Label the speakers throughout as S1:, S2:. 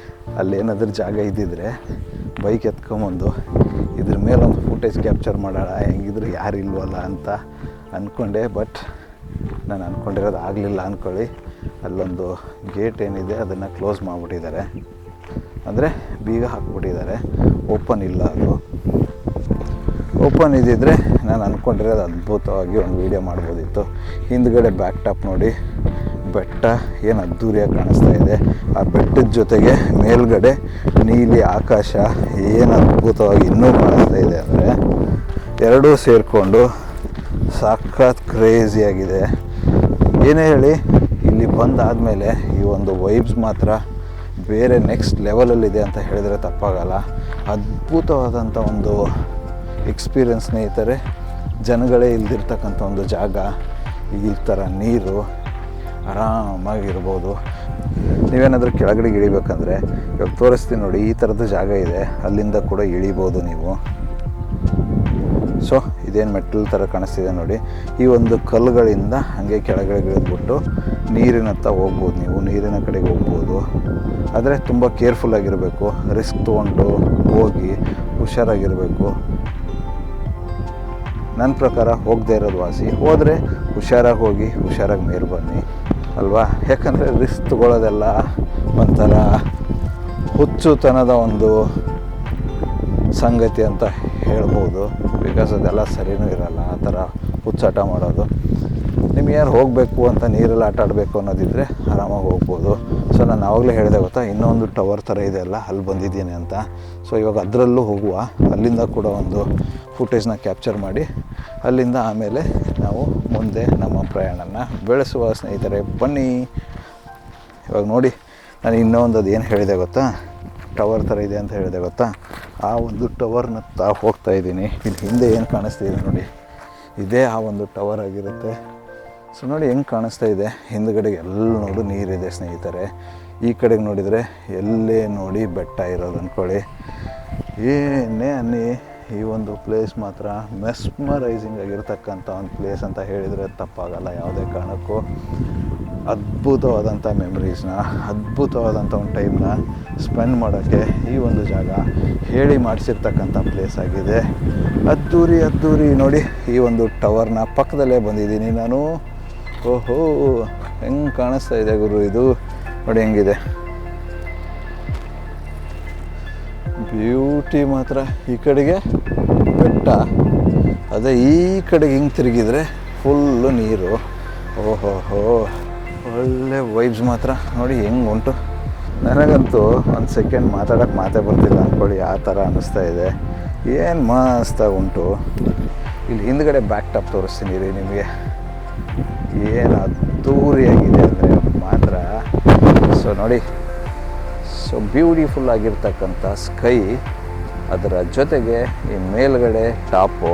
S1: ಅಂದ್ಕೊಂಡೆ ಅಲ್ಲಿ ಏನಾದರೂ ಜಾಗ ಇದ್ದಿದ್ರೆ ಬೈಕ್ ಎತ್ಕೊಂಬಂದು ಇದ್ರ ಮೇಲೊಂದು ಫುಟೇಜ್ ಕ್ಯಾಪ್ಚರ್ ಮಾಡೋಣ, ಹೆಂಗಿದ್ರು ಯಾರು ಇಲ್ವಲ್ಲ ಅಂತ ಅಂದ್ಕೊಂಡೆ ಬಟ್ ನಾನು ಅಂದ್ಕೊಂಡಿರೋದು ಆಗಲಿಲ್ಲ ಅಂದ್ಕೊಳ್ಳಿ ಅಲ್ಲೊಂದು ಗೇಟ್ ಏನಿದೆ ಅದನ್ನು ಕ್ಲೋಸ್ ಮಾಡಿಬಿಟ್ಟಿದ್ದಾರೆ. ಅಂದರೆ ಬೀಗ ಹಾಕ್ಬಿಟ್ಟಿದ್ದಾರೆ. ಓಪನ್ ಇಲ್ಲ ಅದು. ಓಪನ್ ಇದ್ದಿದ್ದರೆ ನಾನು ಅಂದ್ಕೊಂಡಿರೋದು ಅದ್ಭುತವಾಗಿ ಒಂದು ವೀಡಿಯೋ ಮಾಡ್ಬೋದಿತ್ತು. ಹಿಂದ್ಗಡೆ ಬ್ಯಾಕ್ ಟಾಪ್ ನೋಡಿ. ಬೆಟ್ಟ, ಏನು ಅದ್ದೂರಿಯಾಗಿ ಕಾಣಿಸ್ತಾ ಇದೆ. ಆ ಬೆಟ್ಟದ ಜೊತೆಗೆ ಮೇಲ್ಗಡೆ ನೀಲಿ ಆಕಾಶ ಏನು ಅದ್ಭುತವಾಗಿ ಇನ್ನೂ ಕಾಣಿಸ್ತಾ ಇದೆ ಅಂದರೆ ಎರಡೂ ಸೇರಿಕೊಂಡು ಸಖತ್ ಕ್ರೇಜಿಯಾಗಿದೆ ಏನೇ ಹೇಳಿ, ಇಲ್ಲಿ ಬಂದಾದಮೇಲೆ ಈ ಒಂದು ವೈಬ್ಸ್ ಮಾತ್ರ ಬೇರೆ ನೆಕ್ಸ್ಟ್ ಲೆವೆಲಲ್ಲಿದೆ ಅಂತ ಹೇಳಿದರೆ ತಪ್ಪಾಗಲ್ಲ. ಅದ್ಭುತವಾದಂಥ ಒಂದು ಎಕ್ಸ್ಪೀರಿಯನ್ಸ್ ಸ್ನೇಹಿತರೆ, ಜನಗಳೇ ಇಲ್ದಿರ್ತಕ್ಕಂಥ ಒಂದು ಜಾಗ, ಈ ಥರ ನೀರು ಆರಾಮಾಗಿರ್ಬೋದು. ನೀವೇನಾದರೂ ಕೆಳಗಡೆಗೆ ಇಳಿಬೇಕಂದ್ರೆ ಇವಾಗ ತೋರಿಸ್ತೀನಿ ನೋಡಿ, ಈ ಥರದ ಜಾಗ ಇದೆ, ಅಲ್ಲಿಂದ ಕೂಡ ಇಳಿಬೋದು ನೀವು. ಸೊ ಇದೇನು ಮೆಟ್ಲ್ ಥರ ಕಾಣಿಸ್ತಿದೆ ನೋಡಿ. ಈ ಒಂದು ಕಲ್ಲುಗಳಿಂದ ಹಾಗೆ ಕೆಳಗಡೆ ಇಳಿದ್ಬಿಟ್ಟು ನೀರಿನತ್ತ ಹೋಗ್ಬೋದು ನೀವು, ನೀರಿನ ಕಡೆಗೆ ಹೋಗ್ಬೋದು. ಆದರೆ ತುಂಬ ಕೇರ್ಫುಲ್ಲಾಗಿರಬೇಕು ರಿಸ್ಕ್ ತೊಗೊಂಡು ಹೋಗಿ ಹುಷಾರಾಗಿರಬೇಕು. ನನ್ನ ಪ್ರಕಾರ ಹೋಗದೇ ಇರೋದು ವಾಸಿ. ಹೋದರೆ ಹುಷಾರಾಗಿ ಹೋಗಿ, ಹುಷಾರಾಗಿ ಮೇಲೆ ಬನ್ನಿ. ಅಲ್ವಾ? ಯಾಕಂದರೆ ರಿಸ್ಕ್ ತಗೊಳ್ಳೋದೆಲ್ಲ ಒಂಥರ ಹುಚ್ಚುತನದ ಒಂದು ಸಂಗತಿ ಅಂತ ಹೇಳ್ಬೋದು. ಬಿಕಾಸ್ ಅದೆಲ್ಲ ಸರಿನೂ ಇರಲ್ಲ, ಆ ಥರ ಹುಚ್ಚಾಟ ಮಾಡೋದು. ನಿಮ್ಗೆ ಹೋಗಬೇಕು ಅಂತ ನೀರಲ್ಲಿ ಆಟ ಆಡಬೇಕು ಅನ್ನೋದಿದ್ದರೆ ಆರಾಮಾಗಿ ಹೋಗ್ಬೋದು. ಸೊ ನಾನು ಆವಾಗಲೇ ಹೇಳಿದೆ ಗೊತ್ತಾ? ಇನ್ನೊಂದು ಟವರ್ ಥರ ಇದೆ ಅಲ್ಲ, ಅಲ್ಲಿ ಬಂದಿದ್ದೀನಿ ಅಂತ. ಸೊ ಇವಾಗ ಅದರಲ್ಲೂ ಹೋಗುವ. ಅಲ್ಲಿಂದ ಕೂಡ ಒಂದು ಫುಟೇಜ್ನ ಕ್ಯಾಪ್ಚರ್ ಮಾಡಿ, ಅಲ್ಲಿಂದ ಆಮೇಲೆ ನಾವು ಮುಂದೆ ನಮ್ಮ ಪ್ರಯಾಣನ ಬೆಳೆಸುವ ಸ್ನೇಹಿತರೆ, ಬನ್ನಿ. ಇವಾಗ ನೋಡಿ, ನಾನು ಇನ್ನೊಂದು ಅದು ಏನು ಹೇಳಿದೆ ಗೊತ್ತಾ? ಟವರ್ ಥರ ಇದೆ ಅಂತ ಹೇಳಿದೆ ಗೊತ್ತಾ? ಆ ಒಂದು ಟವರ್ನತ್ತ ಹೋಗ್ತಾ ಇದ್ದೀನಿ. ಇಲ್ಲಿ ಹಿಂದೆ ಏನು ಕಾಣಿಸ್ತಿದೆ ನೋಡಿ? ಇದೇ ಆ ಒಂದು ಟವರ್ ಆಗಿರುತ್ತೆ. ಸೊ ನೋಡಿ, ಹೆಂಗೆ ಕಾಣಿಸ್ತಾ ಇದೆ? ಹಿಂದ್ಗಡೆಗೆ ಎಲ್ಲ ನೋಡು, ನೀರಿದೆ ಸ್ನೇಹಿತರೆ. ಈ ಕಡೆಗೆ ನೋಡಿದರೆ ಎಲ್ಲೇ ನೋಡಿ ಬೆಟ್ಟ ಇರೋದು ಅಂದ್ಕೊಳ್ಳಿ ಏನೇ ಅನ್ನಿ. ಈ ಒಂದು ಪ್ಲೇಸ್ ಮಾತ್ರ ಮೆಸ್ಮರೈಸಿಂಗ್ ಆಗಿರ್ತಕ್ಕಂಥ ಒಂದು ಪ್ಲೇಸ್ ಅಂತ ಹೇಳಿದರೆ ತಪ್ಪಾಗಲ್ಲ ಯಾವುದೇ ಕಾರಣಕ್ಕೂ. ಅದ್ಭುತವಾದಂಥ ಮೆಮ್ರೀಸ್ನ ಅದ್ಭುತವಾದಂಥ ಒಂದು ಟೈಮ್ನ ಸ್ಪೆಂಡ್ ಮಾಡೋಕ್ಕೆ ಈ ಒಂದು ಜಾಗ ಹೇಳಿ ಮಾಡಿಸಿರ್ತಕ್ಕಂಥ ಪ್ಲೇಸ್ ಆಗಿದೆ. ಅದ್ದೂರಿ ಅದ್ದೂರಿ ನೋಡಿ ಈ ಒಂದು ಟವರ್ನ ಪಕ್ಕದಲ್ಲೇ ಬಂದಿದ್ದೀನಿ ನಾನು. ಓಹೋ, ಹೆಂಗೆ ಕಾಣಿಸ್ತಾ ಇದೆ ಗುರು ಇದು? ನೋಡಿ ಹೆಂಗಿದೆ. ಬ್ಯೂಟಿ ಮಾತ್ರ ಈ ಕಡೆಗೆ ಬೆಟ್ಟ. ಅದೇ ಈ ಕಡೆಗೆ ಹಿಂಗೆ ತಿರುಗಿದ್ರೆ ಫುಲ್ಲು ನೀರು. ಓಹೋಹೋ. ಒಳ್ಳೆ ವೈಬ್ಸ್ ಮಾತ್ರ. ನೋಡಿ ಹೆಂಗೆ ಉಂಟು. ನನಗಂತೂ ಒಂದು ಸೆಕೆಂಡ್ ಮಾತಾಡೋಕ್ಕೆ ಮಾತೇ ಬರ್ತಿಲ್ಲ ಅಂದ್ಕೊಳ್ಳಿ ಆ ಥರ ಅನ್ನಿಸ್ತಾ ಇದೆ. ಏನು ಮಸ್ತಾಗಿ ಉಂಟು. ಇಲ್ಲಿ ಹಿಂದ್ಗಡೆ ಬ್ಯಾಕ್ ಟಾಪ್ ತೋರಿಸ್ತೀನಿ ರೀ ನಿಮಗೆ. ಏನು ಅದ್ದೂರಿಯಾಗಿದೆ ಅಂದರೆ ಮಾತ್ರ. ಸೊ ನೋಡಿ ಸೊ ಬ್ಯೂಟಿಫುಲ್ ಆಗಿರ್ತಕ್ಕಂಥ ಸ್ಕೈ ಅದರ ಜೊತೆಗೆ ಈ ಮೇಲ್ಗಡೆ ಟಾಪು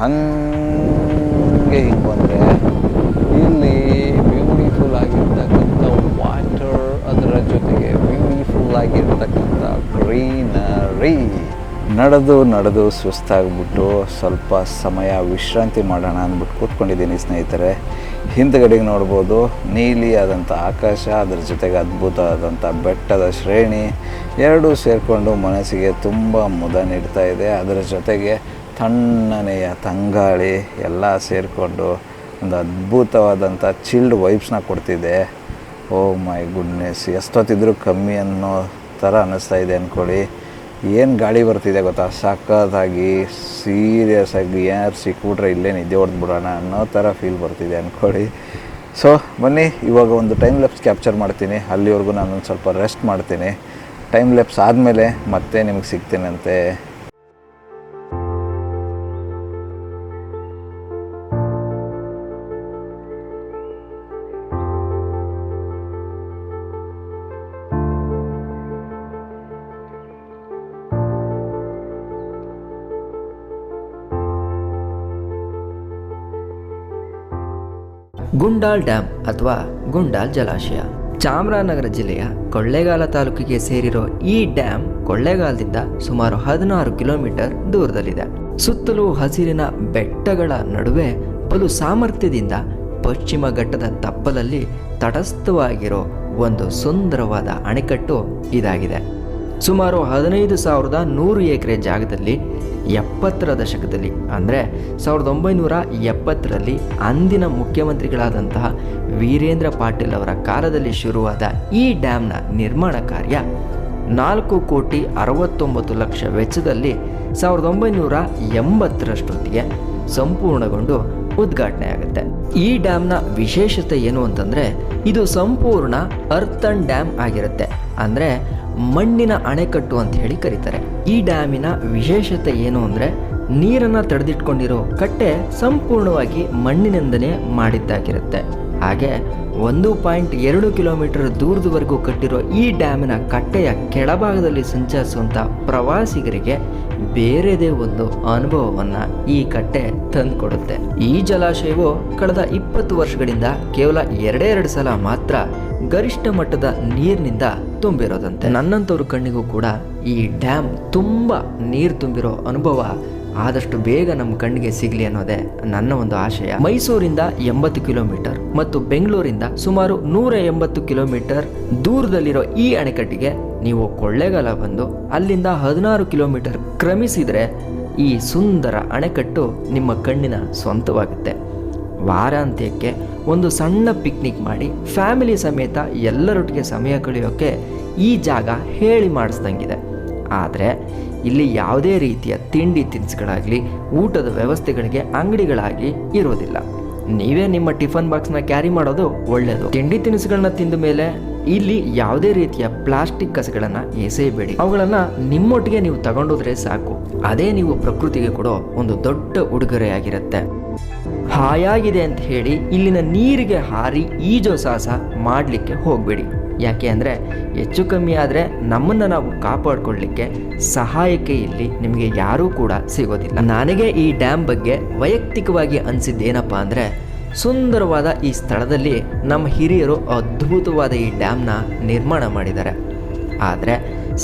S1: ಹಂಗೆ ಹಿಂಗೆ ಬಂದರೆ ಇಲ್ಲಿ ಬ್ಯೂಟಿಫುಲ್ ಆಗಿರ್ತಕ್ಕಂಥ ವಾಟರ್ ಅದರ ಜೊತೆಗೆ ಬ್ಯೂಟಿಫುಲ್ ಆಗಿರ್ತಕ್ಕಂಥ ಗ್ರೀನರಿ ನಡೆದು ನಡೆದು ಸುಸ್ತಾಗ್ಬಿಟ್ಟು ಸ್ವಲ್ಪ ಸಮಯ ವಿಶ್ರಾಂತಿ ಮಾಡೋಣ ಅಂದ್ಬಿಟ್ಟು ಕೂತ್ಕೊಂಡಿದ್ದೀನಿ ಸ್ನೇಹಿತರೆ. ಹಿಂದ್ಗಡೆಗೆ ನೋಡ್ಬೋದು ನೀಲಿಯಾದಂಥ ಆಕಾಶ, ಅದರ ಜೊತೆಗೆ ಅದ್ಭುತವಾದಂಥ ಬೆಟ್ಟದ ಶ್ರೇಣಿ, ಎರಡೂ ಸೇರಿಕೊಂಡು ಮನಸ್ಸಿಗೆ ತುಂಬ ಮುದ ನೀಡ್ತಾ ಇದೆ. ಅದರ ಜೊತೆಗೆ ತಣ್ಣನೆಯ ತಂಗಾಳಿ ಎಲ್ಲ ಸೇರಿಕೊಂಡು ಒಂದು ಅದ್ಭುತವಾದಂಥ ಚಿಲ್ಡ್ ವೈಬ್ಸ್ನ ಕೊಡ್ತಿದೆ. ಓ ಮೈ ಗುಡ್ನೆಸ್ ಎಷ್ಟೊತ್ತಿದ್ರೂ ಕಮ್ಮಿ ಅನ್ನೋ ಥರ ಅನ್ನಿಸ್ತಾ ಇದೆ ಅಂದ್ಕೊಳ್ಳಿ ಏನು ಗಾಳಿ ಬರ್ತಿದೆ ಗೊತ್ತಾ? ಸಖತ್ತಾಗಿ ಸೀರಿಯಸ್ ಆಗಿ ಯಾರು ಸಿಕ್ಬಿಟ್ರೆ ಇಲ್ಲೇ ನಿದ್ದೆ ಹೊಡೆದ್ಬಿಡೋಣ ಅನ್ನೋ ಥರ ಫೀಲ್ ಬರ್ತಿದೆ ಅಂದ್ಕೊಳ್ಳಿ ಸೊ ಬನ್ನಿ, ಇವಾಗ ಒಂದು ಟೈಮ್ ಲೆಪ್ಸ್ ಕ್ಯಾಪ್ಚರ್ ಮಾಡ್ತೀನಿ. ಅಲ್ಲಿವರೆಗೂ ನಾನು ಒಂದು ಸ್ವಲ್ಪ ರೆಸ್ಟ್ ಮಾಡ್ತೀನಿ. ಟೈಮ್ ಲೆಪ್ಸ್ ಆದಮೇಲೆ ಮತ್ತೆ ನಿಮಗೆ ಸಿಗ್ತೀನಂತೆ.
S2: ಗುಂಡಾಲ್ ಡ್ಯಾಮ್ ಅಥವಾ ಗುಂಡಾಲ್ ಜಲಾಶಯ. ಚಾಮರಾಜನಗರ ಜಿಲ್ಲೆಯ ಕೊಳ್ಳೇಗಾಲ ತಾಲೂಕಿಗೆ ಸೇರಿರೋ ಈ ಡ್ಯಾಮ್ ಕೊಳ್ಳೇಗಾಲದಿಂದ ಸುಮಾರು ಹದಿನಾರು ಕಿಲೋಮೀಟರ್ ದೂರದಲ್ಲಿದೆ. ಸುತ್ತಲೂ ಹಸಿರಿನ ಬೆಟ್ಟಗಳ ನಡುವೆ ಬಲು ಸಾಮರ್ಥ್ಯದಿಂದ ಪಶ್ಚಿಮ ಘಟ್ಟದ ತಪ್ಪಲಲ್ಲಿ ತಟಸ್ಥವಾಗಿರೋ ಒಂದು ಸುಂದರವಾದ ಅಣೆಕಟ್ಟು ಇದಾಗಿದೆ. ಸುಮಾರು ಹದಿನೈದು ಸಾವಿರದ ನೂರು ಎಕರೆ ಜಾಗದಲ್ಲಿ ಎಪ್ಪತ್ತರ ದಶಕದಲ್ಲಿ, ಅಂದರೆ ಸಾವಿರದ ಒಂಬೈನೂರ ಎಪ್ಪತ್ತರಲ್ಲಿ ಅಂದಿನ ಮುಖ್ಯಮಂತ್ರಿಗಳಾದಂತಹ ವೀರೇಂದ್ರ ಪಾಟೀಲ್ ಅವರ ಕಾಲದಲ್ಲಿ ಶುರುವಾದ ಈ ಡ್ಯಾಮ್ನ ನಿರ್ಮಾಣ ಕಾರ್ಯ ನಾಲ್ಕು ಕೋಟಿ ಅರವತ್ತೊಂಬತ್ತು ಲಕ್ಷ ವೆಚ್ಚದಲ್ಲಿ ಸಾವಿರದ ಒಂಬೈನೂರ ಎಂಬತ್ತರಷ್ಟೊತ್ತಿಗೆ ಸಂಪೂರ್ಣಗೊಂಡು ಉದ್ಘಾಟನೆ ಆಗುತ್ತೆ ಈ ಡ್ಯಾಮ್ನ ವಿಶೇಷತೆ ಏನು ಅಂತಂದರೆ, ಇದು ಸಂಪೂರ್ಣ ಅರ್ಥನ್ ಡ್ಯಾಮ್ ಆಗಿರುತ್ತೆ. ಅಂದರೆ ಮಣ್ಣಿನ ಅಣೆಕಟ್ಟು ಅಂತ ಹೇಳಿ ಕರೀತಾರೆ. ಈ ಡ್ಯಾಮಿನ ವಿಶೇಷತೆ ಏನು ಅಂದರೆ ನೀರನ್ನು ತಡೆದಿಟ್ಕೊಂಡಿರೋ ಕಟ್ಟೆ ಸಂಪೂರ್ಣವಾಗಿ ಮಣ್ಣಿನಿಂದಲೇ ಮಾಡಿದ್ದಾಗಿರುತ್ತೆ. ಹಾಗೆ ಒಂದು ಪಾಯಿಂಟ್ ಎರಡು ಕಿಲೋಮೀಟರ್ ದೂರದವರೆಗೂ ಕಟ್ಟಿರೋ ಈ ಡ್ಯಾಮಿನ ಕಟ್ಟೆಯ ಕೆಳಭಾಗದಲ್ಲಿ ಸಂಚರಿಸುವಂಥ ಪ್ರವಾಸಿಗರಿಗೆ ಬೇರೆದೇ ಒಂದು ಅನುಭವವನ್ನು ಈ ಕಟ್ಟೆ ತಂದುಕೊಡುತ್ತೆ. ಈ ಜಲಾಶಯವು ಕಳೆದ ಇಪ್ಪತ್ತು ವರ್ಷಗಳಿಂದ ಕೇವಲ ಎರಡೇ ಎರಡು ಸಲ ಮಾತ್ರ ಗರಿಷ್ಠ ಮಟ್ಟದ ನೀರಿನಿಂದ ತುಂಬಿರೋದಂತೆ. ನನ್ನಂಥವ್ರ ಕಣ್ಣಿಗೂ ಕೂಡ ಈ ಡ್ಯಾಮ್ ತುಂಬ ನೀರು ತುಂಬಿರೋ ಅನುಭವ ಆದಷ್ಟು ಬೇಗ ನಮ್ಮ ಕಣ್ಣಿಗೆ ಸಿಗಲಿ ಅನ್ನೋದೇ ನನ್ನ ಒಂದು ಆಶಯ. ಮೈಸೂರಿಂದ ಎಂಬತ್ತು ಕಿಲೋಮೀಟರ್ ಮತ್ತು ಬೆಂಗಳೂರಿಂದ ಸುಮಾರು ನೂರ ಎಂಬತ್ತು ಕಿಲೋಮೀಟರ್ ದೂರದಲ್ಲಿರೋ ಈ ಅಣೆಕಟ್ಟಿಗೆ ನೀವು ಕೊಳ್ಳೇಗಾಲ ಬಂದು ಅಲ್ಲಿಂದ ಹದಿನಾರು ಕಿಲೋಮೀಟರ್ ಕ್ರಮಿಸಿದರೆ ಈ ಸುಂದರ ಅಣೆಕಟ್ಟು ನಿಮ್ಮ ಕಣ್ಣಿನ ಸ್ವಂತವಾಗುತ್ತೆ. ವಾರಾಂತ್ಯಕ್ಕೆ ಒಂದು ಸಣ್ಣ ಪಿಕ್ನಿಕ್ ಮಾಡಿ ಫ್ಯಾಮಿಲಿ ಸಮೇತ ಎಲ್ಲರೊಟ್ಟಿಗೆ ಸಮಯ ಕಳೆಯೋಕ್ಕೆ ಈ ಜಾಗ ಹೇಳಿ ಮಾಡಿಸ್ದಂಗಿದೆ. ಆದರೆ ಇಲ್ಲಿ ಯಾವುದೇ ರೀತಿಯ ತಿಂಡಿ ತಿನಿಸುಗಳಾಗಲಿ, ಊಟದ ವ್ಯವಸ್ಥೆಗಳಿಗೆ ಅಂಗಡಿಗಳಾಗಿ ಇರೋದಿಲ್ಲ. ನೀವೇ ನಿಮ್ಮ ಟಿಫನ್ ಬಾಕ್ಸ್ನ ಕ್ಯಾರಿ ಮಾಡೋದು ಒಳ್ಳೆಯದು ತಿಂಡಿ ತಿನಿಸುಗಳನ್ನ ತಿಂದ ಮೇಲೆ ಇಲ್ಲಿ ಯಾವುದೇ ರೀತಿಯ ಪ್ಲಾಸ್ಟಿಕ್ ಕಸಗಳನ್ನು ಎಸೆಯಬೇಡಿ. ಅವುಗಳನ್ನು ನಿಮ್ಮೊಟ್ಟಿಗೆ ನೀವು ತಗೊಂಡೋದ್ರೆ ಸಾಕು. ಅದೇ ನೀವು ಪ್ರಕೃತಿಗೆ ಕೊಡೋ ಒಂದು ದೊಡ್ಡ ಉಡುಗೊರೆಯಾಗಿರುತ್ತೆ. ಹಾಯಾಗಿದೆ ಅಂತ ಹೇಳಿ ಇಲ್ಲಿನ ನೀರಿಗೆ ಹಾರಿ ಈಜೋ ಸಾಹಸ ಮಾಡಲಿಕ್ಕೆ ಹೋಗಬೇಡಿ. ಯಾಕೆ ಅಂದರೆ ಹೆಚ್ಚು ಕಮ್ಮಿ ಆದರೆ ನಮ್ಮನ್ನು ನಾವು ಕಾಪಾಡಿಕೊಳ್ಳಿಕ್ಕೆ ಸಹಾಯಕ್ಕೆ ಇಲ್ಲಿ ನಿಮಗೆ ಯಾರೂ ಕೂಡ ಸಿಗೋದಿಲ್ಲ. ನನಗೆ ಈ ಡ್ಯಾಮ್ ಬಗ್ಗೆ ವೈಯಕ್ತಿಕವಾಗಿ ಅನಿಸಿದ್ದೇನಪ್ಪ ಅಂದರೆ ಸುಂದರವಾದ ಈ ಸ್ಥಳದಲ್ಲಿ ನಮ್ಮ ಹಿರಿಯರು ಅದ್ಭುತವಾದ ಈ ಡ್ಯಾಮ್ನ ನಿರ್ಮಾಣ ಮಾಡಿದ್ದಾರೆ. ಆದರೆ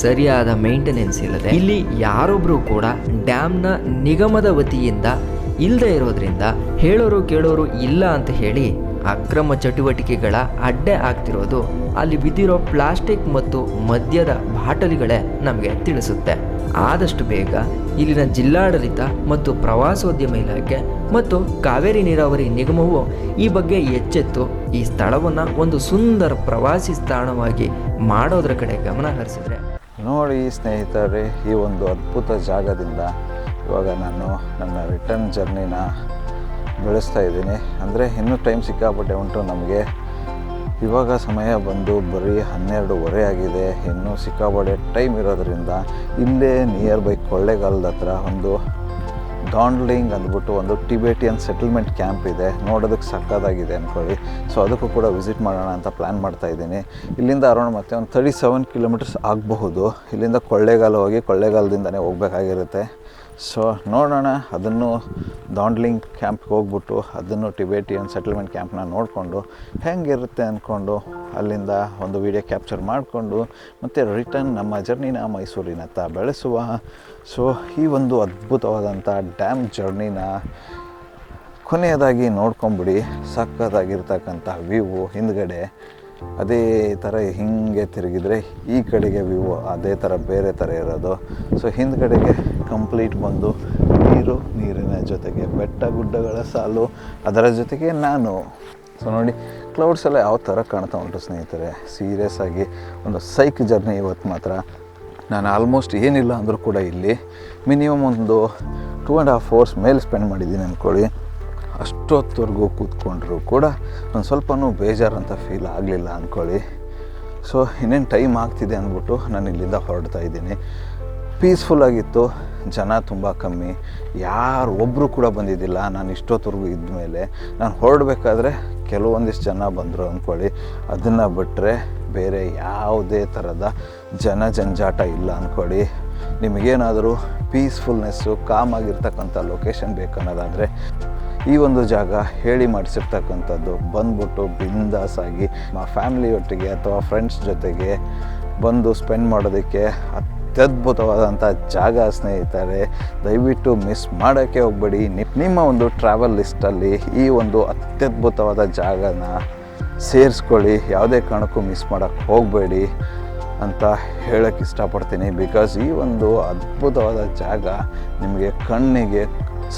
S2: ಸರಿಯಾದ ಮೇಂಟೆನೆನ್ಸ್ ಇಲ್ಲದೆ ಇಲ್ಲಿ ಯಾರೊಬ್ಬರೂ ಕೂಡ ಡ್ಯಾಮ್ನ ನಿಗಮದ ವತಿಯಿಂದ ಇಲ್ಲದೆ ಇರೋದ್ರಿಂದ ಹೇಳೋರು ಕೇಳೋರು ಇಲ್ಲ ಅಂತ ಹೇಳಿ ಅಕ್ರಮ ಚಟುವಟಿಕೆಗಳ ಅಡ್ಡೆ ಆಗ್ತಿರೋದು ಅಲ್ಲಿ ಬಿದ್ದಿರೋ ಪ್ಲಾಸ್ಟಿಕ್ ಮತ್ತು ಮದ್ಯದ ಬಾಟಲಿಗಳೇ ನಮಗೆ ತಿಳಿಸುತ್ತೆ. ಆದಷ್ಟು ಬೇಗ ಇಲ್ಲಿನ ಜಿಲ್ಲಾಡಳಿತ ಮತ್ತು ಪ್ರವಾಸೋದ್ಯಮ ಇಲಾಖೆ ಮತ್ತು ಕಾವೇರಿ ನೀರಾವರಿ ನಿಗಮವು ಈ ಬಗ್ಗೆ ಎಚ್ಚೆತ್ತು ಈ ಸ್ಥಳವನ್ನು ಒಂದು ಸುಂದರ ಪ್ರವಾಸಿ ತಾಣವಾಗಿ ಮಾಡೋದ್ರ ಕಡೆ ಗಮನ ಹರಿಸಿದ್ರೆ.
S1: ನೋಡಿ ಸ್ನೇಹಿತರೆ, ಈ ಒಂದು ಅದ್ಭುತ ಜಾಗದಿಂದ ಇವಾಗ ನಾನು ನನ್ನ ರಿಟರ್ನ್ ಜರ್ನಿನ ಬೆಳೆಸ್ತಾ ಇದ್ದೀನಿ. ಅಂದರೆ ಇನ್ನೂ ಟೈಮ್ ಸಿಕ್ಕಾಪಟ್ಟೆ ಉಂಟು ನಮಗೆ. ಇವಾಗ ಸಮಯ ಬಂದು ಬರೀ ಹನ್ನೆರಡೂವರೆ ಆಗಿದೆ. ಇನ್ನೂ ಸಿಕ್ಕಾಪಟ್ಟೆ ಟೈಮ್ ಇರೋದರಿಂದ ಇಲ್ಲೇ ನಿಯರ್ ಬೈ ಕೊಳ್ಳೆಗಾಲದ ಹತ್ರ ಒಂದು ಡಾಂಡ್ಲಿಂಗ್ ಅಂದ್ಬಿಟ್ಟು ಒಂದು ಟಿಬೇಟಿಯನ್ ಸೆಟಲ್ಮೆಂಟ್ ಕ್ಯಾಂಪ್ ಇದೆ. ನೋಡೋದಕ್ಕೆ ಸಕ್ಕದಾಗಿದೆ ಅಂದ್ಕೊಳ್ಳಿ ಸೊ ಅದಕ್ಕೂ ಕೂಡ ವಿಸಿಟ್ ಮಾಡೋಣ ಅಂತ ಪ್ಲ್ಯಾನ್ ಮಾಡ್ತಾ ಇದ್ದೀನಿ. ಇಲ್ಲಿಂದ ಅರೌಂಡ್ ಮತ್ತೆ ಒಂದು ತರ್ಟಿ ಸೆವೆನ್ ಕಿಲೋಮೀಟರ್ಸ್ ಆಗಬಹುದು. ಇಲ್ಲಿಂದ ಕೊಳ್ಳೇಗಾಲ ಹೋಗಿ ಕೊಳ್ಳೇಗಾಲದಿಂದನೇ ಹೋಗ್ಬೇಕಾಗಿರುತ್ತೆ. ಸೊ ನೋಡೋಣ, ಅದನ್ನು ದಾಂಡ್ಲಿಂಗ್ ಕ್ಯಾಂಪ್ಗೆ ಹೋಗ್ಬಿಟ್ಟು ಅದನ್ನು ಟಿಬೇಟಿಯನ್ ಸೆಟಲ್ಮೆಂಟ್ ಕ್ಯಾಂಪ್ನ ನೋಡಿಕೊಂಡು ಹೆಂಗಿರುತ್ತೆ ಅಂದ್ಕೊಂಡು ಅಲ್ಲಿಂದ ಒಂದು ವಿಡಿಯೋ ಕ್ಯಾಪ್ಚರ್ ಮಾಡಿಕೊಂಡು ಮತ್ತು ರಿಟರ್ನ್ ನಮ್ಮ ಜರ್ನಿನ ಮೈಸೂರಿನತ್ತ ಬೆಳೆಸುವ. ಸೊ ಈ ಒಂದು ಅದ್ಭುತವಾದಂಥ ಡ್ಯಾಮ್ ಜರ್ನಿನ ಕೊನೆಯದಾಗಿ ನೋಡ್ಕೊಂಬಿಡಿ, ಸಕ್ಕತ್ತಾಗಿರ್ತಕ್ಕಂಥ ವ್ಯೂ ಹಿಂದ್ಗಡೆ. ಅದೇ ಥರ ಹಿಂಗೆ ತಿರುಗಿದ್ರೆ ಈ ಕಡೆಗೆ ವಿವೋ ಅದೇ ಥರ ಬೇರೆ ಥರ ಇರೋದು. ಸೊ ಹಿಂದ್ಗಡೆಗೆ ಕಂಪ್ಲೀಟ್ ಬಂದು ನೀರು, ನೀರಿನ ಜೊತೆಗೆ ಬೆಟ್ಟ ಗುಡ್ಡಗಳ ಸಾಲು, ಅದರ ಜೊತೆಗೆ ನಾನು. ಸೊ ನೋಡಿ ಕ್ಲೌಡ್ಸ್ ಎಲ್ಲ ಯಾವ ಥರ ಕಾಣ್ತಾ ಉಂಟು ಸ್ನೇಹಿತರೆ? ಸೀರಿಯಸ್ ಆಗಿ ಒಂದು ಸೈಕ್ ಜರ್ನಿ ಇವತ್ತು ಮಾತ್ರ. ನಾನು ಆಲ್ಮೋಸ್ಟ್ ಏನಿಲ್ಲ ಅಂದರೂ ಕೂಡ ಇಲ್ಲಿ. ಮಿನಿಮಮ್ ಒಂದು ಟೂ ಆ್ಯಂಡ್ ಹಾಫ್ ಅವರ್ಸ್ ಮೇಲೆ ಸ್ಪೆಂಡ್ ಮಾಡಿದ್ದೀನಿ ಅಂದ್ಕೊಳ್ಳಿ. ಅಷ್ಟೊತ್ತವರೆಗೂ ಕೂತ್ಕೊಂಡ್ರು ಕೂಡ ಒಂದು ಸ್ವಲ್ಪನೂ ಅಂತ ಫೀಲ್ ಆಗಲಿಲ್ಲ ಅಂದ್ಕೊಳ್ಳಿ ಸೊ ಇನ್ನೇನು ಟೈಮ್ ಆಗ್ತಿದೆ ಅಂದ್ಬಿಟ್ಟು ನಾನು ಇಲ್ಲಿಂದ ಹೊರಡ್ತಾ ಇದ್ದೀನಿ. ಪೀಸ್ಫುಲ್ಲಾಗಿತ್ತು ಜನ ತುಂಬ ಕಮ್ಮಿ. ಯಾರು ಒಬ್ಬರು ಕೂಡ ಬಂದಿದ್ದಿಲ್ಲ. ನಾನು ಇಷ್ಟೊತ್ತವರೆಗೂ ಇದ್ಮೇಲೆ ನಾನು ಹೊರಡಬೇಕಾದ್ರೆ ಕೆಲವೊಂದಿಷ್ಟು ಜನ ಬಂದರು ಅಂದ್ಕೊಳ್ಳಿ ಅದನ್ನು ಬಿಟ್ಟರೆ ಬೇರೆ ಯಾವುದೇ ಥರದ ಜನ ಜಂಜಾಟ ಇಲ್ಲ ಅಂದ್ಕೊಳ್ಳಿ ನಿಮಗೇನಾದರೂ ಪೀಸ್ಫುಲ್ನೆಸ್ಸು ಕಾಮ್ ಆಗಿರ್ತಕ್ಕಂಥ ಲೊಕೇಶನ್ ಬೇಕನ್ನೋದಾದರೆ ಈ ಒಂದು ಜಾಗ ಹೇಳಿ ಮಾಡಿಸಿರ್ತಕ್ಕಂಥದ್ದು ಬಂದ್ಬಿಟ್ಟು ಬಿಂದಾಸ್ ಆಗಿ ಮಾ ಫ್ಯಾಮ್ಲಿಯೊಟ್ಟಿಗೆ ಅಥವಾ ಫ್ರೆಂಡ್ಸ್ ಜೊತೆಗೆ ಬಂದು ಸ್ಪೆಂಡ್ ಮಾಡೋದಕ್ಕೆ ಅತ್ಯದ್ಭುತವಾದಂಥ ಜಾಗ ಸ್ನೇಹಿತರೆ, ದಯವಿಟ್ಟು ಮಿಸ್ ಮಾಡೋಕ್ಕೆ ಹೋಗ್ಬೇಡಿ. ನಿಮ್ಮ ಒಂದು ಟ್ರಾವೆಲ್ ಲಿಸ್ಟಲ್ಲಿ ಈ ಒಂದು ಅತ್ಯದ್ಭುತವಾದ ಜಾಗನ ಸೇರಿಸ್ಕೊಳ್ಳಿ. ಯಾವುದೇ ಕಾರಣಕ್ಕೂ ಮಿಸ್ ಮಾಡೋಕ್ಕೆ ಹೋಗಬೇಡಿ ಅಂತ ಹೇಳೋಕ್ಕೆ ಇಷ್ಟಪಡ್ತೀನಿ. ಬಿಕಾಸ್ ಈ ಒಂದು ಅದ್ಭುತವಾದ ಜಾಗ ನಿಮಗೆ ಕಣ್ಣಿಗೆ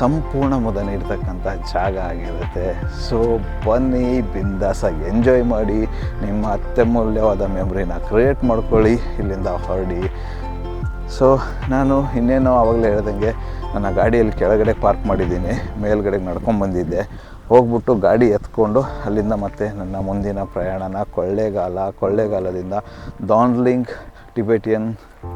S1: ಸಂಪೂರ್ಣ ಮುದ ನೀಡ್ತಕ್ಕಂಥ ಜಾಗ ಆಗಿರುತ್ತೆ. ಸೊ ಬನ್ನಿ ಬಿಂದಾಸಾಗಿ ಎಂಜಾಯ್ ಮಾಡಿ, ನಿಮ್ಮ ಅತ್ಯಮೂಲ್ಯವಾದ ಮೆಮ್ರಿನ ಕ್ರಿಯೇಟ್ ಮಾಡ್ಕೊಳ್ಳಿ, ಇಲ್ಲಿಂದ ಹೊರಡಿ. ಸೊ ನಾನು ಇನ್ನೇನೋ ಆವಾಗಲೇ ಹೇಳ್ದಂಗೆ, ನನ್ನ ಗಾಡಿಯಲ್ಲಿ ಕೆಳಗಡೆ ಪಾರ್ಕ್ ಮಾಡಿದ್ದೀನಿ ಮೇಲ್ಗಡೆಗೆ ನಡ್ಕೊಂಬಂದಿದ್ದೆ ಹೋಗ್ಬಿಟ್ಟು ಗಾಡಿ ಎತ್ಕೊಂಡು, ಅಲ್ಲಿಂದ ಮತ್ತೆ ನನ್ನ ಮುಂದಿನ ಪ್ರಯಾಣನ ಕೊಳ್ಳೇಗಾಲ. ಕೊಳ್ಳೇಗಾಲದಿಂದ ಡಾನ್ಲಿಂಗ್ ಟಿಬೆಟಿಯನ್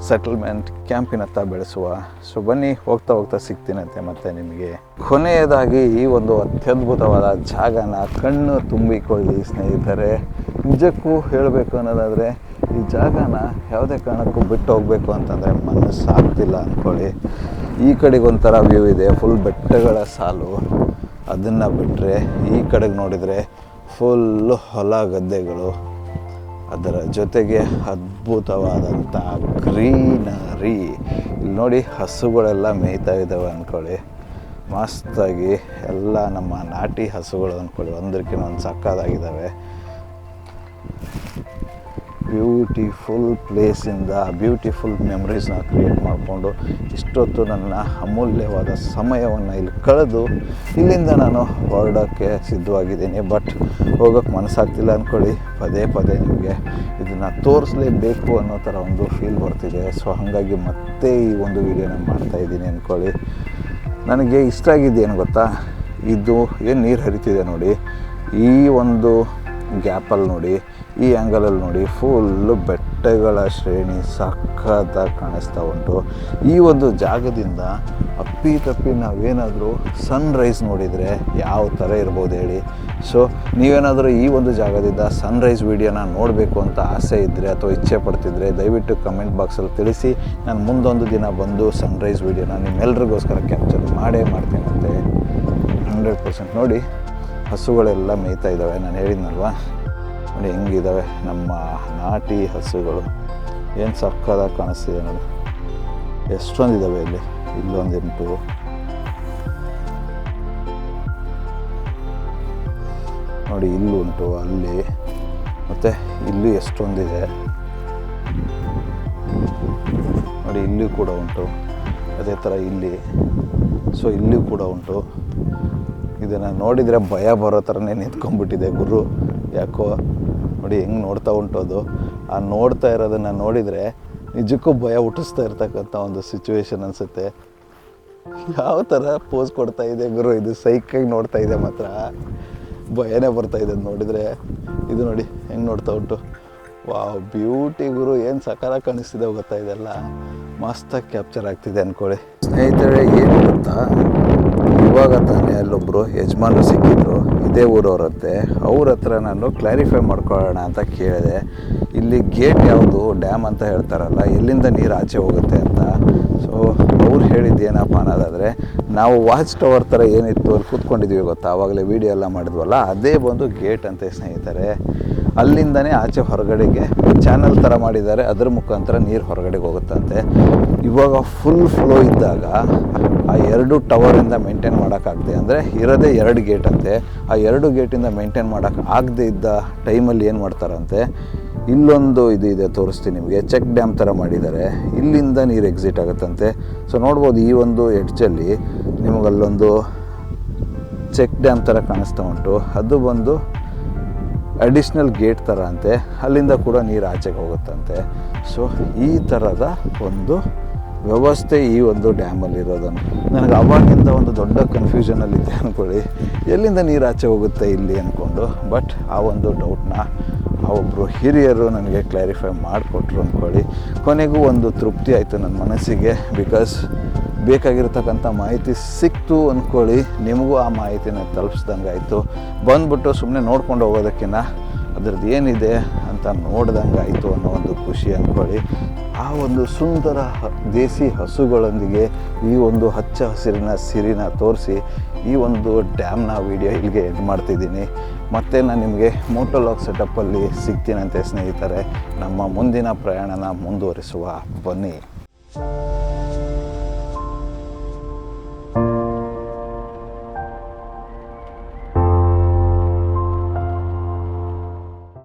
S1: ಸೆಟಲ್ಮೆಂಟ್ ಕ್ಯಾಂಪಿನತ್ತ ಬೆಳೆಸುವ. ಸೊ ಬನ್ನಿ, ಹೋಗ್ತಾ ಹೋಗ್ತಾ ಸಿಗ್ತೀನಂತೆ ಮತ್ತೆ ನಿಮಗೆ. ಕೊನೆಯದಾಗಿ ಈ ಒಂದು ಅತ್ಯದ್ಭುತವಾದ ಜಾಗನ ಕಣ್ಣು ತುಂಬಿಕೊಳ್ಳಿ ಸ್ನೇಹಿತರೆ. ನಿಜಕ್ಕೂ ಹೇಳಬೇಕು ಅನ್ನೋದಾದರೆ, ಈ ಜಾಗನ ಯಾವುದೇ ಕಾರಣಕ್ಕೂ ಬಿಟ್ಟು ಹೋಗಬೇಕು ಅಂತಂದರೆ ಮನಸ್ಸು ಆಗ್ತಿಲ್ಲ ಅಂದ್ಕೊಳ್ಳಿ ಈ ಕಡೆಗೆ ಒಂಥರ ವ್ಯೂ ಇದೆ ಫುಲ್ ಬೆಟ್ಟಗಳ ಸಾಲು. ಅದನ್ನು ಬಿಟ್ಟರೆ ಈ ಕಡೆಗೆ ನೋಡಿದರೆ ಫುಲ್ಲು ಹೊಲ ಗದ್ದೆಗಳು. ಅದರ ಜೊತೆಗೆ ಅದ್ಭುತವಾದಂಥ ಗ್ರೀನರಿ. ಇಲ್ಲಿ ನೋಡಿ ಹಸುಗಳೆಲ್ಲ ಮೇಯ್ತಾ ಇದ್ದಾವೆ ಅಂದ್ಕೊಳ್ಳಿ. ಮಸ್ತಾಗಿ ಎಲ್ಲ ನಮ್ಮ ನಾಟಿ ಹಸುಗಳು ಅಂದ್ಕೊಳ್ಳಿ. ಒಂದಕ್ಕಿಂತ ಒಂದು ಸಕ್ಕದಾಗಿದ್ದಾವೆ ಬ್ಯೂಟಿಫುಲ್ ಪ್ಲೇಸಿಂದ ಬ್ಯೂಟಿಫುಲ್ ಮೆಮ್ರೀಸ್ನ ಕ್ರಿಯೇಟ್ ಮಾಡಿಕೊಂಡು ಇಷ್ಟೊತ್ತು ನನ್ನ ಅಮೂಲ್ಯವಾದ ಸಮಯವನ್ನು ಇಲ್ಲಿ ಕಳೆದು ಇಲ್ಲಿಂದ ನಾನು ಹೊರಡೋಕ್ಕೆ ಸಿದ್ಧವಾಗಿದ್ದೀನಿ. ಬಟ್ ಹೋಗೋಕ್ಕೆ ಮನಸ್ಸಾಗ್ತಿಲ್ಲ ಅಂದ್ಕೊಳ್ಳಿ ಪದೇ ಪದೇ ನಿಮಗೆ ಇದನ್ನು ತೋರಿಸಲೇಬೇಕು ಅನ್ನೋ ಥರ ಒಂದು ಫೀಲ್ ಬರ್ತಿದೆ. ಸೊ ಹಾಗಾಗಿ ಮತ್ತೆ ಈ ಒಂದು ವಿಡಿಯೋನ ಮಾಡ್ತಾಯಿದ್ದೀನಿ ಅಂದ್ಕೊಳ್ಳಿ ನನಗೆ ಇಷ್ಟ ಆಗಿದ್ದೇನು ಗೊತ್ತಾ? ಇದು ಏನು ನೀರು ಹರಿತಿದೆ ನೋಡಿ. ಈ ಒಂದು ಗ್ಯಾಪಲ್ಲಿ ನೋಡಿ. ಈ ಆ್ಯಂಗಲಲ್ಲಿ ನೋಡಿ ಫುಲ್ಲು ಬೆಟ್ಟಗಳ ಶ್ರೇಣಿ ಸಖತ್ತಾಗಿ ಕಾಣಿಸ್ತಾ ಉಂಟು. ಈ ಒಂದು ಜಾಗದಿಂದ ಅಪ್ಪಿ ತಪ್ಪಿ ನಾವೇನಾದರೂ ಸನ್ರೈಸ್ ನೋಡಿದರೆ ಯಾವ ಥರ ಇರ್ಬೋದು ಹೇಳಿ. ಸೊ ನೀವೇನಾದರೂ ಈ ಒಂದು ಜಾಗದಿಂದ ಸನ್ರೈಸ್ ವೀಡಿಯೋನ ನೋಡಬೇಕು ಅಂತ ಆಸೆ ಇದ್ದರೆ ಅಥವಾ ಇಚ್ಛೆ ಪಡ್ತಿದ್ರೆ ದಯವಿಟ್ಟು ಕಮೆಂಟ್ ಬಾಕ್ಸಲ್ಲಿ ತಿಳಿಸಿ. ನಾನು ಮುಂದೊಂದು ದಿನ ಬಂದು ಸನ್ರೈಸ್ ವೀಡಿಯೋನ ನಿಮ್ಮೆಲ್ರಿಗೋಸ್ಕರ ಕ್ಯಾಪ್ಚರ್ ಮಾಡೇ ಮಾಡ್ತೀನಂತೆ. ಹಂಡ್ರೆಡ್ ಪರ್ಸೆಂಟ್ ನೋಡಿ, ಹಸುಗಳೆಲ್ಲ ಮೇಯ್ತಾ ಇದ್ದಾವೆ, ನಾನು ಹೇಳಿದ್ನಲ್ವಾ? ನೋಡಿ ಹೆಂಗಿದ್ದಾವೆ ನಮ್ಮ ನಾಟಿ ಹಸುಗಳು. ಏನು ಸಕ್ಕದಾಗಿ ಕಾಣಿಸ್ತಿದೆ ನೋಡಿ. ಎಷ್ಟೊಂದಿದ್ದಾವೆ ಇಲ್ಲಿ? ಇಲ್ಲೊಂದು ಎಂಟು ನೋಡಿ ಇಲ್ಲುಂಟು, ಅಲ್ಲಿ. ಮತ್ತು ಇಲ್ಲಿ ಎಷ್ಟೊಂದಿದೆ? ನೋಡಿ ಇಲ್ಲಿ ಕೂಡ ಉಂಟು. ಅದೇ ಥರ ಇಲ್ಲಿ. ಸೊ ಇಲ್ಲಿ ಕೂಡ ಉಂಟು. ಇದನ್ನು ನೋಡಿದರೆ ಭಯ ಬರೋ ಥರನೇ ನಿಂತ್ಕೊಂಡ್ಬಿಟ್ಟಿದೆ ಗುರು. ಯಾಕೋ ನೋಡಿ ಹೆಂಗೆ ನೋಡ್ತಾ ಉಂಟೋದು. ಆ ನೋಡ್ತಾ ಇರೋದನ್ನು ನೋಡಿದರೆ ನಿಜಕ್ಕೂ ಭಯ ಹುಟ್ಟಿಸ್ತಾ ಇರ್ತಕ್ಕಂಥ ಒಂದು ಸಿಚುವೇಶನ್ ಅನಿಸುತ್ತೆ. ಯಾವ ಥರ ಪೋಸ್ ಕೊಡ್ತಾ ಇದೆ ಗುರು? ಇದು ಸೈಕಾಗಿ ನೋಡ್ತಾ ಇದೆ ಮಾತ್ರ. ಭಯನೇ ಬರ್ತಾ ಇದೆ ನೋಡಿದರೆ. ಇದು ನೋಡಿ ಹೆಂಗೆ ನೋಡ್ತಾ ಉಂಟು. ವಾವ್ ಬ್ಯೂಟಿ ಗುರು, ಏನು ಸಕಾರ ಕಾಣಿಸ್ತಿದೆ ಗೊತ್ತಾ ಇದೆಲ್ಲ. ಮಸ್ತಾಗಿ ಕ್ಯಾಪ್ಚರ್ ಆಗ್ತಿದೆ ಅಂದ್ಕೊಳ್ಳಿ ಸ್ನೇಹಿತರೆ, ಏನು ಗೊತ್ತಾ? ಇವಾಗ ತಾನೇ ಅಲ್ಲೊಬ್ಬರು ಯಜಮಾನರು ಸಿಕ್ಕಿದ್ರು. ಇದೇ ಊರವ್ರತ್ತೆ ಅವ್ರ ಹತ್ರ ನಾನು ಕ್ಲಾರಿಫೈ ಮಾಡ್ಕೊಳ್ಳೋಣ ಅಂತ ಕೇಳಿದೆ. ಇಲ್ಲಿ ಗೇಟ್ ಯಾವುದು? ಡ್ಯಾಮ್ ಅಂತ ಹೇಳ್ತಾರಲ್ಲ, ಎಲ್ಲಿಂದ ನೀರು ಆಚೆ ಹೋಗುತ್ತೆ ಅಂತ. ಸೊ ಅವ್ರು ಹೇಳಿದ್ದು ಏನಪ್ಪ ಅನ್ನೋದಾದರೆ, ನಾವು ವಾಚ್ ಟವರ್ ಥರ ಏನಿತ್ತು ಅಲ್ಲಿ ಕೂತ್ಕೊಂಡಿದ್ವಿ ಗೊತ್ತಾ? ಆವಾಗಲೇ ವೀಡಿಯೋ ಎಲ್ಲ ಮಾಡಿದ್ವಲ್ಲ, ಅದೇ ಬಂದು ಗೇಟ್ ಅಂತ ಸ್ನೇಹಿತರೆ. ಅಲ್ಲಿಂದನೇ ಆಚೆ ಹೊರಗಡೆಗೆ ಚಾನಲ್ ಥರ ಮಾಡಿದ್ದಾರೆ. ಅದರ ಮುಖಾಂತರ ನೀರು ಹೊರಗಡೆಗೆ ಹೋಗುತ್ತಂತೆ. ಇವಾಗ ಫುಲ್ ಫ್ಲೋ ಇದ್ದಾಗ ಆ ಎರಡು ಟವರಿಂದ ಮೇಂಟೈನ್ ಮಾಡೋಕ್ಕಾಗದೆ ಅಂದರೆ ಇರೋದೇ ಎರಡು ಗೇಟ್ ಅಂತೆ. ಆ ಎರಡು ಗೇಟಿಂದ ಮೇಂಟೈನ್ ಮಾಡೋಕ್ಕೆ ಆಗದೆ ಇದ್ದ ಟೈಮಲ್ಲಿ ಏನು ಮಾಡ್ತಾರಂತೆ? ಇಲ್ಲೊಂದು ಇದು ಇದೆ, ತೋರಿಸ್ತೀನಿ ನಿಮಗೆ. ಚೆಕ್ ಡ್ಯಾಮ್ ಥರ ಮಾಡಿದ್ದಾರೆ. ಇಲ್ಲಿಂದ ನೀರು ಎಕ್ಸಿಟ್ ಆಗುತ್ತಂತೆ. ಸೊ ನೋಡ್ಬೋದು ಈ ಒಂದು ಎಡ್ಜಲ್ಲಿ ನಿಮಗಲ್ಲೊಂದು ಚೆಕ್ ಡ್ಯಾಮ್ ಥರ ಕಾಣಿಸ್ತಾ ಉಂಟು. ಅದು ಬಂದು ಅಡಿಷ್ನಲ್ ಗೇಟ್ ಥರ ಅಂತೆ ಅಲ್ಲಿಂದ ಕೂಡ ನೀರು ಆಚೆಗೆ ಹೋಗುತ್ತಂತೆ. ಸೊ ಈ ಥರದ ಒಂದು ವ್ಯವಸ್ಥೆ ಈ ಒಂದು ಡ್ಯಾಮಲ್ಲಿ ಇರೋದನ್ನು. ನನಗೆ ಅವಾಗಿಂದ ಒಂದು ದೊಡ್ಡ ಕನ್ಫ್ಯೂಷನಲ್ಲಿದ್ದೆ ಅಂದ್ಕೊಳ್ಳಿ ಎಲ್ಲಿಂದ ನೀರು ಆಚೆ ಹೋಗುತ್ತೆ ಇಲ್ಲಿ ಅಂದ್ಕೊಂಡು ಬಟ್ ಆ ಒಂದು ಡೌಟ್ನ ಆ ಒಬ್ಬರು ಹಿರಿಯರು ನನಗೆ ಕ್ಲಾರಿಫೈ ಮಾಡಿಕೊಟ್ರು ಅಂದ್ಕೊಳ್ಳಿ ಕೊನೆಗೂ ಒಂದು ತೃಪ್ತಿ ಆಯಿತು ನನ್ನ ಮನಸ್ಸಿಗೆ ಬಿಕಾಸ್ ಬೇಕಾಗಿರ್ತಕ್ಕಂಥ ಮಾಹಿತಿ ಸಿಕ್ತು ಅಂದ್ಕೊಳ್ಳಿ ನಿಮಗೂ ಆ ಮಾಹಿತಿನ ತಲುಪಿಸ್ದಂಗೆ ಆಯಿತು ಬಂದ್ಬಿಟ್ಟು ಸುಮ್ಮನೆ ನೋಡ್ಕೊಂಡು ಹೋಗೋದಕ್ಕಿಂತ ಅದ್ರದ್ದು ಏನಿದೆ ಅಂತ ನೋಡ್ದಂಗೆ ಆಯಿತು ಅನ್ನೋ ಒಂದು ಖುಷಿ ಅಂದ್ಕೊಳ್ಳಿ ಆ ಒಂದು ಸುಂದರ ದೇಸಿ ಹಸುಗಳೊಂದಿಗೆ ಈ ಒಂದು ಹಚ್ಚ ಹಸಿರಿನ ಸಿರಿನ ತೋರಿಸಿ ಈ ಒಂದು ಡ್ಯಾಮ್ನ ವಿಡಿಯೋ ಇಲ್ಲಿಗೆ ಎಂಡ್ ಮಾಡ್ತಿದ್ದೀನಿ. ಮತ್ತೆ ನಾನು ನಿಮಗೆ ಮೋಟೋಲಾಗ್ ಸೆಟಪ್ಪಲ್ಲಿ ಸಿಗ್ತೀನಂತೆ ಸ್ನೇಹಿತರೆ. ನಮ್ಮ ಮುಂದಿನ ಪ್ರಯಾಣನ ಮುಂದುವರಿಸುವ. ಬನ್ನಿ.